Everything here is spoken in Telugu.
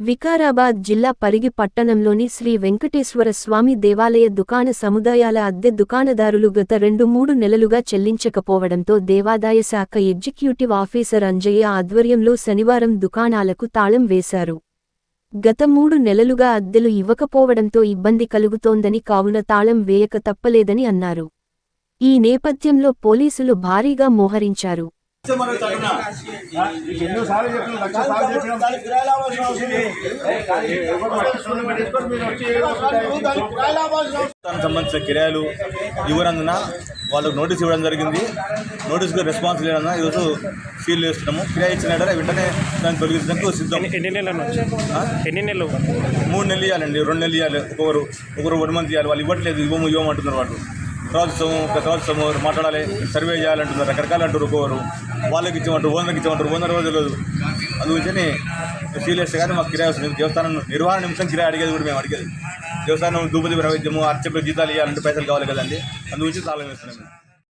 వికారాబాద్ జిల్లా పరిగి పట్టణంలోని శ్రీ వెంకటేశ్వర స్వామి దేవాలయ దుకాణ సముదాయాల అద్దె దుకాణదారులు గత రెండు మూడు నెలలుగా చెల్లించకపోవడంతో దేవాదాయ శాఖ ఎగ్జిక్యూటివ్ ఆఫీసర్ అంజయ్య ఆధ్వర్యంలో శనివారం దుకాణాలకు తాళం వేశారు. గత మూడు నెలలుగా అద్దెలు ఇవ్వకపోవడంతో ఇబ్బంది కలుగుతోందని కావున తాళం వేయక తప్పలేదని అన్నారు. ఈ నేపథ్యంలో పోలీసులు భారీగా మోహరించారు. ఎన్నోసార్లు చెప్పిన లక్ష సార్లు చెప్పిన. దానికి సంబంధించిన కిరాయిలు ఇవ్వనందున వాళ్ళకు నోటీస్ ఇవ్వడం జరిగింది. నోటీస్కి రెస్పాన్స్ లేనందున ఈరోజు సీల్ చేస్తున్నాము. కిరాయి ఇచ్చిన వెంటనే దాన్ని తొలగించడానికి సిద్ధం. ఎన్ని నెలల? ఎన్ని నెలలు? మూడు నెలలు ఇవ్వాలండి రెండు నెలలు ఇవ్వాలి. ఒకరు ఒకరు వన్ మంత్ ఇవ్వాలి. వాళ్ళు ఇవ్వట్లేదు ఇవ్వము ఇవ్వమంటున్నారు వాళ్ళు. ప్రభుత్వం ప్రభుత్వం మాట్లాడాలి సర్వే చేయాలంటున్నారు రకరకాలు అంటారు ఒక్కోరు వాళ్ళకి ఇచ్చేమంటారు ఓనర్కి ఇచ్చేమంటారు ఓనర్ కూడా తెలియదు అందుకని సీరియస్ కానీ మాకు కిరాయి వస్తుంది. దేవస్థానం నిర్వహణ నిమిషం కిరాయి అడిగేది కూడా మేము అడిగేది. దేవస్థానం దూపతి వైద్యము అర్చకులు జీతాలు ఇవ్వాలంటే పైసలు కావాలి కదండి. అందుగురించి తాళం వేస్తున్నాం మేము.